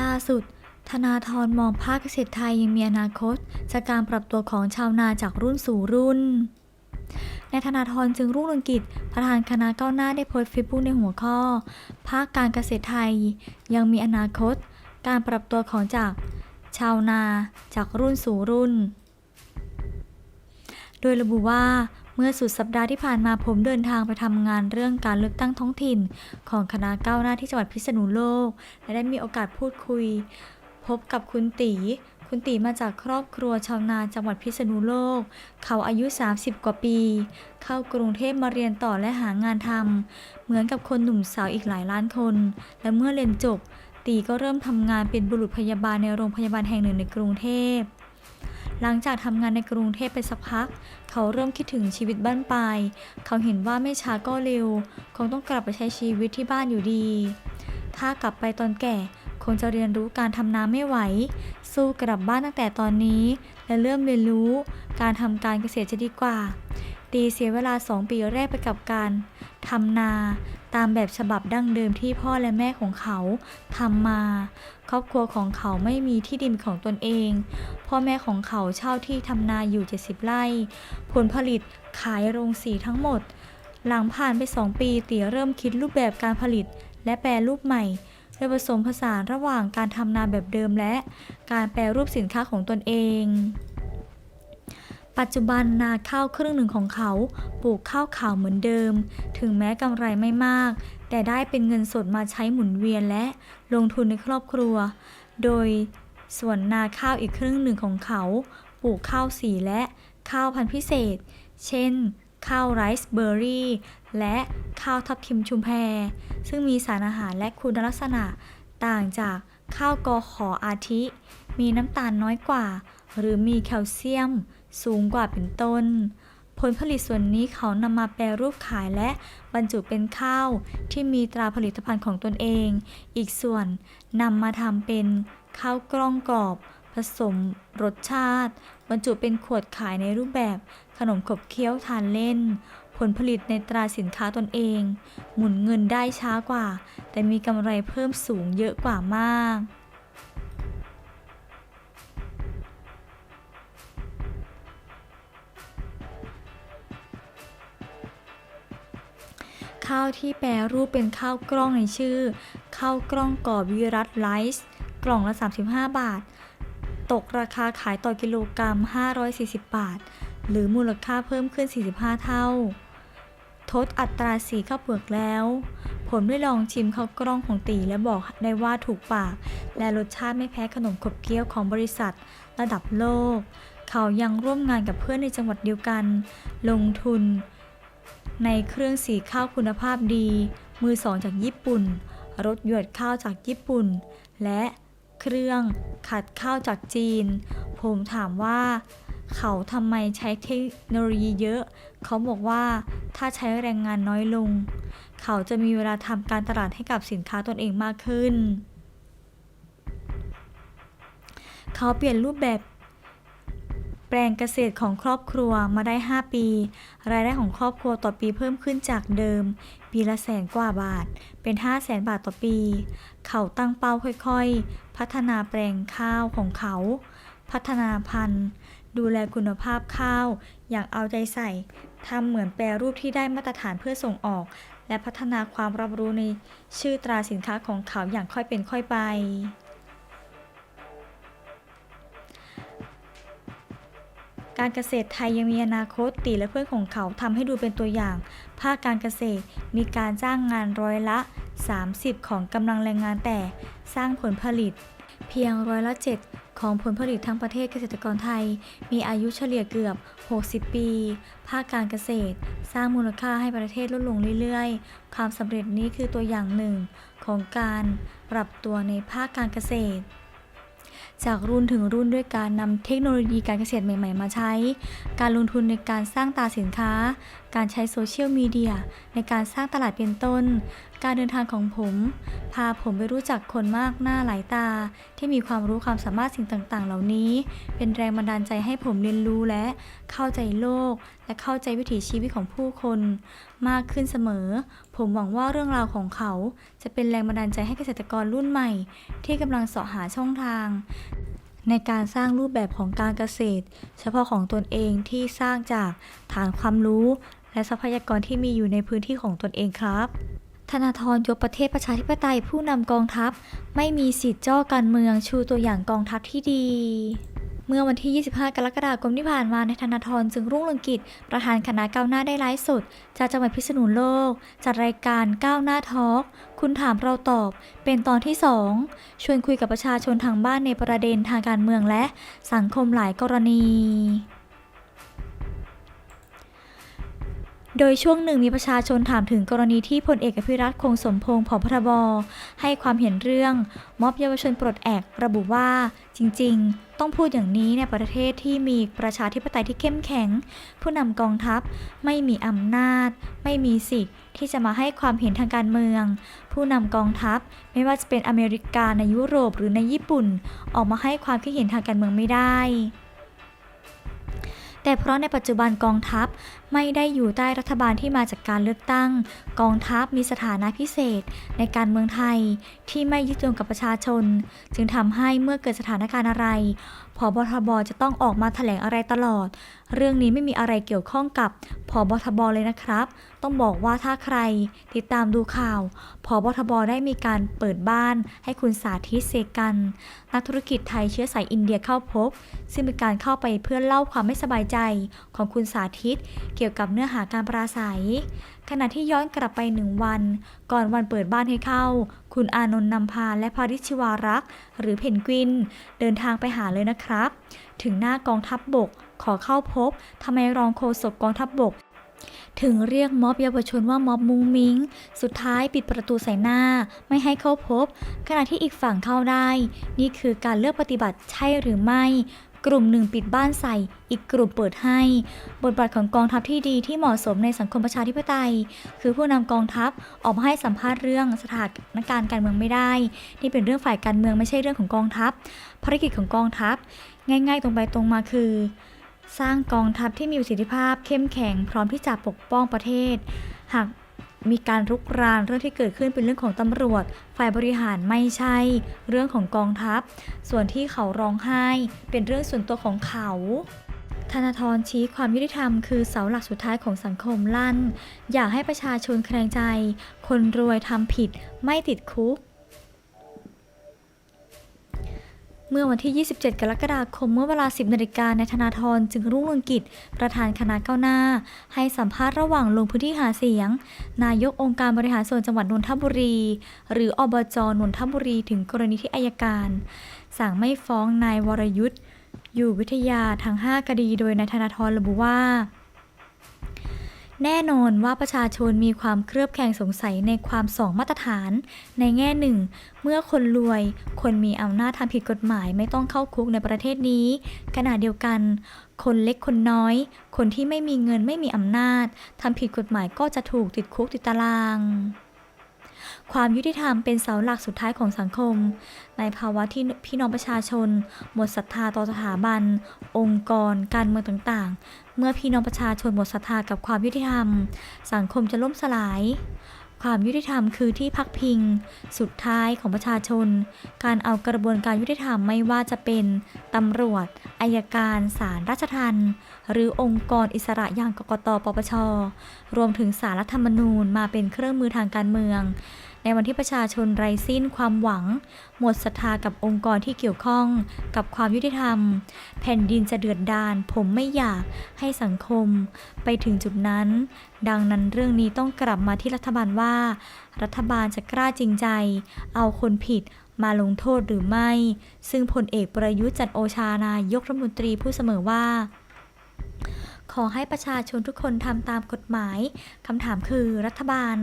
ล่าสุด ธนาธรมองภาคเกษตรไทยยังมีอนาคต จากการปรับตัวของชาวนาจากรุ่นสู่รุ่นในธนาธรจึงรุ่งเรืองกิจ ประธานคณะก้าวหน้าได้โพสต์เฟซบุ๊กในหัวข้อ ภาคการเกษตรไทย ยังมีอนาคต การปรับตัวของจากชาวนาจากรุ่นสู่รุ่น โดยระบุว่า เมื่อสุดสัปดาห์ที่ผ่านมาผมเดินทางไปทำงานเรื่องการเลือกตั้งท้องถิ่น ของคณะก้าวหน้าที่จังหวัดพิษณุโลก และได้มีโอกาสพูดคุย พบกับคุณตี คุณตีมาจากครอบครัวชาวนาจังหวัดพิษณุโลก เขาอายุ 30 กว่าปี เข้ากรุงเทพมาเรียนต่อและหางานทำเหมือนกับคนหนุ่มสาวอีกหลายล้านคน และเมื่อเรียนจบตีก็เริ่มทำงานเป็นบุรุษพยาบาลในโรงพยาบาลแห่งหนึ่งในกรุงเทพ หลังจากทำงานในกรุงเทพไปสักพัก เขาเริ่มคิดถึงชีวิตบ้านปลาย เขาเห็นว่าไม่ช้าก็เร็ว คงต้องกลับไปใช้ชีวิตที่บ้านอยู่ดี ถ้ากลับไปตอนแก่ คงจะเรียนรู้การทำนาไม่ไหว สู้กลับบ้านตั้งแต่ตอนนี้ และเริ่มเรียนรู้การทำการเกษตรจะดีกว่า ตีเสียเวลา2ปีแรกไปกับการทำนาตามแบบฉบับดั้งเดิมที่พ่อและแม่ของเขาทำมา ครอบครัวของเขาไม่มีที่ดินของตนเอง พ่อแม่ของเขาเช่าที่ทำนาอยู่ 70 ไร่ ผลผลิตขายโรงสีทั้งหมด หลังผ่านไป 2 ปีตีเริ่มคิดรูปแบบการผลิต และแปรรูปใหม่โดยผสมผสานระหว่างการทำนาแบบเดิมและการแปรรูปสินค้าของตนเอง ปัจจุบันนาข้าวครึ่งหนึ่งของเขาปลูกข้าวขาวเหมือนเดิม ถึงแม้กำไรไม่มาก แต่ได้เป็นเงินสดมาใช้หมุนเวียนและลงทุนในครอบครัว โดยส่วนนาข้าวอีกครึ่งหนึ่งของเขา ปลูกข้าวสีและข้าวพันธุ์พิเศษ เช่น ข้าวไรซ์เบอร์รี่ และข้าวทับทิมชุมแพ ซึ่งมีสารอาหารและคุณลักษณะต่างจากข้าวกอขออาทิ มีน้ำตาลน้อยกว่า หรือมีแคลเซียม สูงกว่าเป็นต้น ผลผลิตส่วนนี้เขานำมาแปรรูปขายและบรรจุเป็นข้าวที่มีตราผลิตภัณฑ์ของตนเอง อีกส่วนนำมาทำเป็นข้าวกล้องกรอบ ผสมรสชาติ บรรจุเป็นขวดขายในรูปแบบขนมขบเคี้ยวทานเล่น ผลผลิตในตราสินค้าตนเอง หมุนเงินได้ช้ากว่า แต่มีกำไรเพิ่มสูงเยอะกว่ามาก ข้าวที่แปรรูปเป็นข้าวกล้องในชื่อ ข้าวกล้องกรอบวิรัตไลซ์กล่องละ 35 บาท ตกราคาขายต่อกิโลกรัม 540 บาท หรือมูลค่าเพิ่มขึ้น 45 เท่า ทดอัตราสีข้าวเปลือกแล้ว ผมได้ลองชิมข้าวกล้องของตีและบอกได้ว่าถูกปาก และรสชาติไม่แพ้ขนมขบเคี้ยวของบริษัท ระดับโลก เขายังร่วมงานกับเพื่อนในจังหวัดเดียวกัน ลงทุน ในเครื่องสีข้าวคุณภาพดี มือสองจากญี่ปุ่น รถหยวดข้าวจากญี่ปุ่น และเครื่องขัดข้าวจากจีน ผมถามว่า เขาทำไมใช้เทคโนโลยีเยอะ เขาบอกว่าถ้าใช้แรงงานน้อยลง เขาจะมีเวลาทำการตลาดให้กับสินค้าตนเองมากขึ้น เขาเปลี่ยนรูปแบบ แปลงเกษตรของครอบครัวมาได้ 5 ปี รายได้ของครอบครัวต่อปีเพิ่มขึ้นจากเดิม ปีละแสนกว่าบาท เป็น 5 0 0แสนบาทต่อปี เขาตั้งเป้าค่อยๆ พัฒนาแปลงข้าวของเขา พัฒนาพันธุ์ ดูแลคุณภาพข้าว อย่างเอาใจใส่ทำเหมือนแปรรูปที่ได้มาตรฐานเพื่อส่งออก และพัฒนาความรับรู้ในชื่อตราสินค้าของเขาอย่างค่อยเป็นค่อยไป การเกษตรไทยยังมีอนาคตตีและเพื่อนของเขาทำให้ดูเป็นตัวอย่าง ภาคการเกษตรมีการจ้างงานร้อยละ 30 ของกำลังแรงงานแต่สร้างผลผลิต เพียงร้อยละ 7 ของผลผลิตทั้งประเทศเกษตรกรไทย มีอายุเฉลี่ยเกือบ 60 ปี ภาคการเกษตร สร้างมูลค่าให้ประเทศลดลงเรื่อยๆ ความสำเร็จนี้คือตัวอย่างหนึ่งของการปรับตัวในภาคการเกษตร จากรุ่นถึงรุ่นด้วยการนำเทคโนโลยีการเกษตรใหม่ ๆ มาใช้ การลงทุนในการสร้างตราสินค้า การใช้โซเชียลมีเดียในการสร้างตลาดเป็นต้น การเดินทางของผม พาผมไปรู้จักคนมากหน้าหลายตา ที่มีความรู้ความสามารถสิ่งต่าง ๆ เหล่านี้ เป็นแรงบันดาลใจให้ผมเรียนรู้และเข้าใจโลก และเข้าใจวิถีชีวิตของผู้คน มากขึ้นเสมอ ผมหวังว่าเรื่องราวของเขา จะเป็นแรงบันดาลใจให้เกษตรกรรุ่นใหม่ ที่กำลังเสาะหาช่องทางในการสร้างรูปแบบของการเกษตร เฉพาะของตนเองที่สร้างจากฐานความรู้และทรัพยากรที่มีอยู่ในพื้นที่ของตนเองครับ ธนาธรยกประเทศประชาธิปไตยผู้นำกองทัพ ไม่มีสิทธิ์จ้อการเมืองชูตัวอย่างกองทัพที่ดีเมื่อวันที่ 25 กรกฎาคมที่ผ่านมา ในธนาธรจึงรุ่งเรืองกิจ ประธานคณะก้าวหน้าได้ไลฟ์สด จากจังหวัดพิษณุโลก จัดรายการก้าวหน้าทอล์กคุณถามเราตอบ เป็นตอนที่ 2 ชวนคุยกับประชาชนทางบ้านในประเด็นทางการเมืองและสังคมหลายกรณี โดยช่วงหนึ่งมีประชาชนถามถึงกรณีที่พลเอกอภิรัตคงสมพงศ์ผบทบให้ความเห็นเรื่อง ม็อบเยาวชนปลดแอกระบุว่า จริง ๆ ต้องพูดอย่างนี้ในประเทศที่มีประชาธิปไตยที่เข้มแข็ง ผู้นำกองทัพไม่มีอำนาจ ไม่มีสิทธิ์ ที่จะมาให้ความเห็นทางการเมือง ผู้นำกองทัพไม่ว่าจะเป็นอเมริกาในยุโรปหรือในญี่ปุ่น ออกมาให้ความคิดเห็นทางการเมืองไม่ได้แต่เพราะในปัจจุบันกองทัพ ไม่ได้อยู่ใต้รัฐบาลที่มาจากการเลือกตั้ง กองทัพมีสถานะพิเศษ ในการเมืองไทยที่ไม่ยึดโยงกับประชาชน จึงทำให้เมื่อเกิดสถานการณ์อะไรผบทบจะต้องออกมาแถลงอะไรตลอด เรื่องนี้ไม่มีอะไรเกี่ยวข้องกับผบทบเลยนะครับ ต้องบอกว่าถ้าใครติดตามดูข่าวผบทบได้มีการเปิดบ้านให้คุณสาธิตเซกัน นักธุรกิจไทยเชื้อสายอินเดียเข้าพบ ซึ่งเป็นการเข้าไปเพื่อเล่าความไม่สบายใจของคุณสาธิตเกี่ยวกับเนื้อหาการปราศัย ขณะที่ย้อนกลับไปหนึ่งวัน ก่อนวันเปิดบ้านให้เข้า คุณอานนท์นำพาและพาริชชิวารักษ์ หรือเพนกวิน เดินทางไปหาเลยนะครับ ถึงหน้ากองทัพบบก ขอเข้าพบทำไมรองโฆษกกองทัพบบกถึงเรียกม็อบเยาวชนว่าม็อบมุงมิง สุดท้ายปิดประตูใส่หน้า ไม่ให้เข้าพบ ขณะที่อีกฝั่งเข้าได้ นี่คือการเลือกปฏิบัติใช่หรือไม่ กลุ่มหนึ่งปิดบ้านใส่ อีกกลุ่มเปิดให้ บทบาทของกองทัพที่ดีที่เหมาะสมในสังคมประชาธิปไตย คือผู้นำกองทัพออกมาให้สัมภาษณ์เรื่องสถานการณ์การเมืองไม่ได้นี่เป็นเรื่องฝ่ายการเมืองไม่ใช่เรื่องของกองทัพ ภารกิจของกองทัพ ง่าย ๆ ตรงไปตรงมาคือ สร้างกองทัพที่มีประสิทธิภาพเข้มแข็งพร้อมที่จะปกป้องประเทศ หาก มีการรุกรานเรื่องที่เกิดขึ้นเป็นเรื่องของตำรวจ ฝ่ายบริหารไม่ใช่ เรื่องของกองทัพ ส่วนที่เขาร้องไห้ เป็นเรื่องส่วนตัวของเขาธนาธรชี้ความยุติธรรมคือเสาหลักสุดท้ายของสังคมลั่น อยากให้ประชาชนแครงใจ คนรวยทำผิดไม่ติดคุก เมื่อวันที่ 27 กรกฎาคม เมื่อเวลา 10นาฬิกาในธนาธรจึงรุ่งเรืองกิจ ประธานคณะก้าวหน้า ให้สัมภาษณ์ระหว่างลงพื้นที่หาเสียง นายกองค์การบริหารส่วนจังหวัดนนทบุรี หรืออบจนนทบุรีถึงกรณีที่อายการ สั่งไม่ฟ้องนายวรยุทธ์อยู่วิทยาทั้ง 5 คดี โดยนายธนาธรระบุว่า แน่นอนว่าประชาชนมีความเครือบแคลงสงสัยในความสองมาตรฐาน ในแง่หนึ่ง เมื่อคนรวย คนมีอำนาจทำผิดกฎหมายไม่ต้องเข้าคุกในประเทศนี้ ขณะเดียวกัน คนเล็กคนน้อย คนที่ไม่มีเงินไม่มีอำนาจทำผิดกฎหมายก็จะถูกติดคุกติดตาราง ความยุติธรรมเป็นเสาหลักสุดท้ายของสังคม ในภาวะที่พี่น้องประชาชน หมดศรัทธาต่อสถาบัน องค์กร การเมืองต่างๆ เมื่อพี่น้องประชาชนหมดศรัทธากับความยุติธรรม สังคมจะล่มสลาย ความยุติธรรมคือที่พักพิง สุดท้ายของประชาชน การเอากระบวนการยุติธรรมไม่ว่าจะเป็นตำรวจอายการศาลราชทัณฑ์หรือองค์กรอิสระอย่างกกตปปช รวมถึงสารรัฐธรรมนูญมาเป็นเครื่องมือทางการเมือง ในวันที่ประชาชนไร้สิ้นความหวัง หมดศรัทธากับองค์กรที่เกี่ยวข้องกับความยุติธรรม แผ่นดินจะเดือดดาลผมไม่อยากให้สังคมไปถึงจุดนั้น ดังนั้นเรื่องนี้ต้องกลับมาที่รัฐบาลว่า รัฐบาลจะกล้าจริงใจ เอาคนผิดมาลงโทษหรือไม่ ซึ่งพลเอกประยุทธ์จันโอชานายกรัฐมนตรีพูดเสมอว่า ขอให้ประชาชนทุกคนทำตามกฎหมาย คำถามคือรัฐบาล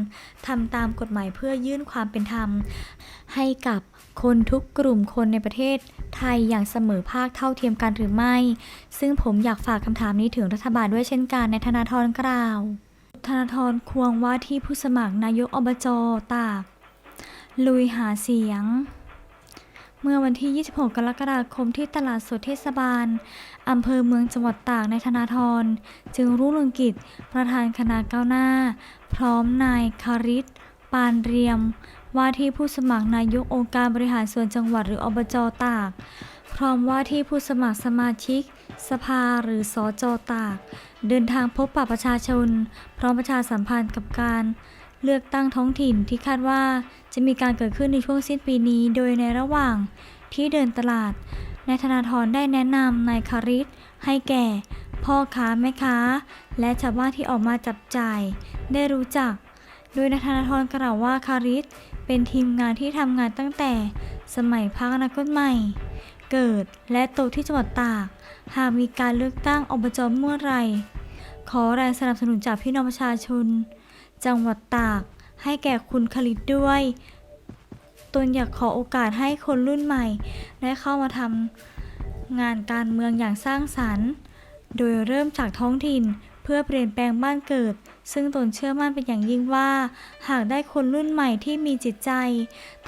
ทำตามกฎหมายเพื่อยื่นความเป็นธรรม ให้กับคนทุกกลุ่มคนในประเทศไทยอย่างเสมอภาคเท่าเทียมกันหรือไม่ ซึ่งผมอยากฝากคำถามนี้ถึงรัฐบาลด้วยเช่นกันในธนาธรกล่าว ธนาธรควงว่าที่ผู้สมัครนายกอบจตาก ลุยหาเสียง เมื่อวันที่ 26 กรกฎาคมที่ตลาดสดเทศบาล อำเภอเมืองจังหวัดตากในธนาธร จึงรุ่งเรืองกิจ ประธานคณะก้าวหน้า พร้อมนายคาริศปานเรียม ว่าที่ผู้สมัครนายกองค์การบริหารส่วนจังหวัดหรืออบจตาก พร้อมว่าที่ผู้สมัครสมาชิก สภาหรือสอจอตาก เดินทางพบปะประชาชน พร้อมประชาสัมพันธ์กับการ เลือกตั้งท้องถิ่นที่คาดว่าจะมีการเกิดขึ้นในช่วงสิ้นปีนี้ โดยในระหว่างที่เดินตลาด นายธนาธรได้แนะนำนายคาริสให้แก่ พ่อค้าแม่ค้า และชาวบ้านที่ออกมาจับจ่าย ได้รู้จัก โดยนายธนาธรกล่าวว่าคาริสเป็นทีมงานที่ทำงานตั้งแต่สมัยพรรคอนาคตใหม่ เกิดและโตที่จังหวัดตาก หากมีการเลือกตั้งอบจเมื่อไรขอแรงสนับสนุนจากพี่น้องประชาชน จังหวัดตาก ให้แก่คุณคลิตด้วย ตนอยากขอโอกาสให้คนรุ่นใหม่ ได้เข้ามาทำงานการเมืองอย่างสร้างสรรค์ โดยเริ่มจากท้องถิ่นเพื่อเปลี่ยนแปลงบ้านเกิด ซึ่งตนเชื่อมั่นเป็นอย่างยิ่งว่า หากได้คนรุ่นใหม่ที่มีจิตใจ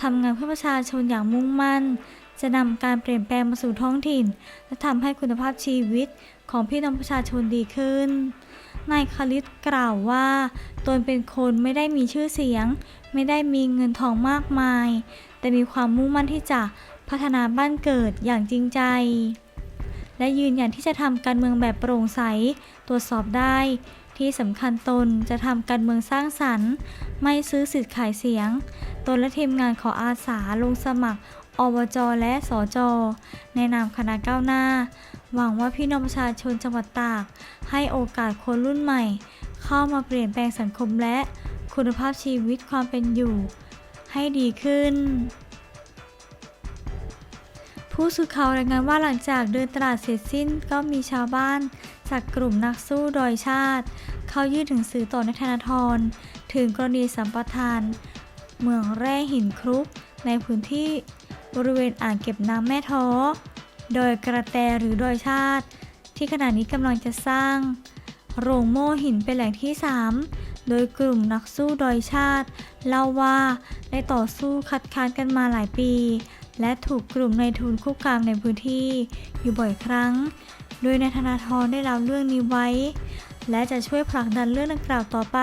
ทำงานเพื่อประชาชนอย่างมุ่งมั่น จะนำการเปลี่ยนแปลงมาสู่ท้องถิ่น และทำให้คุณภาพชีวิตของพี่น้องประชาชนดีขึ้น นายคลิตกล่าวว่า ตนเป็นคนไม่ได้มีชื่อเสียง ไม่ได้มีเงินทองมากมาย แต่มีความมุ่งมั่นที่จะพัฒนาบ้านเกิดอย่างจริงใจ และยืนยันที่จะทำการเมืองแบบโปร่งใส ตรวจสอบได้ ที่สำคัญตนจะทำการเมืองสร้างสรรค์ ไม่ซื้อสิทธิ์ขายเสียง ตนและทีมงานขออาสาลงสมัครอบจและสจในนามคณะก้าวหน้า หวังว่าพี่น้องประชาชนจังหวัดตาก ให้โอกาสคนรุ่นใหม่ เข้ามาเปลี่ยนแปลงสังคมและคุณภาพชีวิตความเป็นอยู่ ให้ดีขึ้น ผู้สื่อข่าวรายงานว่าหลังจากเดินตลาดเสร็จสิ้นก็มีชาวบ้าน จากกลุ่มนักสู้ดอยชาติ เข้ายื่นถึงสื่อต่อในธนาธรถึงกรณีสัมปทาน เมืองแร่หินครุกในพื้นที่บริเวณอ่างเก็บน้ำแม่ท้อ โดยกระแตหรือโดยชาติ ที่ขณะนี้กำลังจะสร้าง โรงโม่หินเป็นแหล่งที่ 3 โดยกลุ่มนักสู้โดยชาติ เล่าว่าได้ต่อสู้คัดค้านกันมาหลายปี และถูกกลุ่มในทุนคุกคามในพื้นที่อยู่บ่อยครั้ง โดยนายธนาธรได้รับเรื่องนี้ไว้ และจะช่วยผลักดันเรื่องดังกล่าวต่อไป